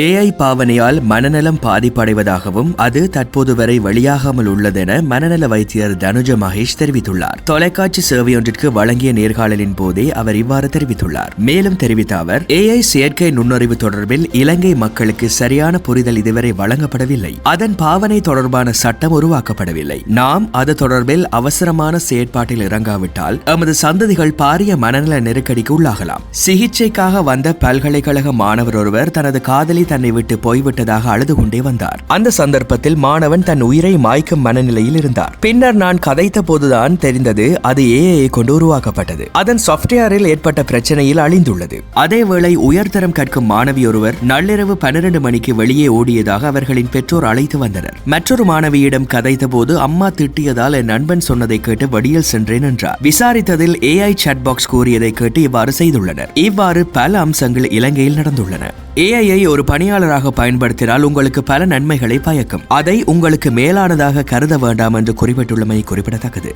AI பாவனையால் மனநலம் பாதிப்படைவதாகவும் அது தற்போது வரை வெளியாகாமல் உள்ளதென மனநல வைத்தியர் தனுஜ மகேஷ் தெரிவித்துள்ளார். தொலைக்காட்சி சேவையொன்றிற்கு வழங்கிய நேர்காணலின் போதே அவர் இவ்வாறு தெரிவித்துள்ளார். மேலும் தெரிவித்த அவர் ஏஐ செயற்கை நுண்ணறிவு தொடர்பில் இலங்கை மக்களுக்கு சரியான புரிதல் இதுவரை வழங்கப்படவில்லை. அதன் பாவனை தொடர்பான சட்டம் உருவாக்கப்படவில்லை. நாம் அது தொடர்பில் அவசரமான செயற்பாட்டில் இறங்காவிட்டால் எமது சந்ததிகள் பாரிய மனநல நெருக்கடிக்கு உள்ளாகலாம். சிகிச்சைக்காக வந்த பல்கலைக்கழக மாணவர் ஒருவர் தனது காதலி தன்னை விட்டு போய்விட்டதாக அழுது கொண்டே வந்தார். அந்த சந்தர்ப்பத்தில் மாணவன் தன் உயிரை மாய்க்கும் மனநிலையில் இருந்தார். பின்னர் நான் கதைத்த போதுதான் தெரிந்தது அது ஏஐ கொண்டு உருவாக்கப்பட்டது. அதன் சாப்ட்வேரில் ஏற்பட்ட பிரச்சனையில் அழிந்துள்ளது. அதேவேளை உயர்தரம் கற்கும் மாணவி ஒருவர் நள்ளிரவு பன்னிரண்டு மணிக்கு வெளியே ஓடியதாக அவர்களின் பெற்றோர் அழைத்து வந்தனர். மற்றொரு மாணவியிடம் கதைத்த போது அம்மா திட்டியதால் என் நண்பன் சொன்னதை கேட்டு வடியில் சென்றேன் என்றார். விசாரித்ததில் ஏஐ சாட் பாக்ஸ் கூறியதை கேட்டு இவ்வாறு செய்துள்ளனர். இவ்வாறு பல அம்சங்கள் இலங்கையில் நடந்துள்ளன. ஏஐயை ஒரு பணியாளராக பயன்படுத்தினால் உங்களுக்கு பல நன்மைகளை பயக்கும். அதை உங்களுக்கு மேலானதாக கருத வேண்டாம் என்று குறிப்பிட்டுள்ளமை குறிப்பிடத்தக்கது.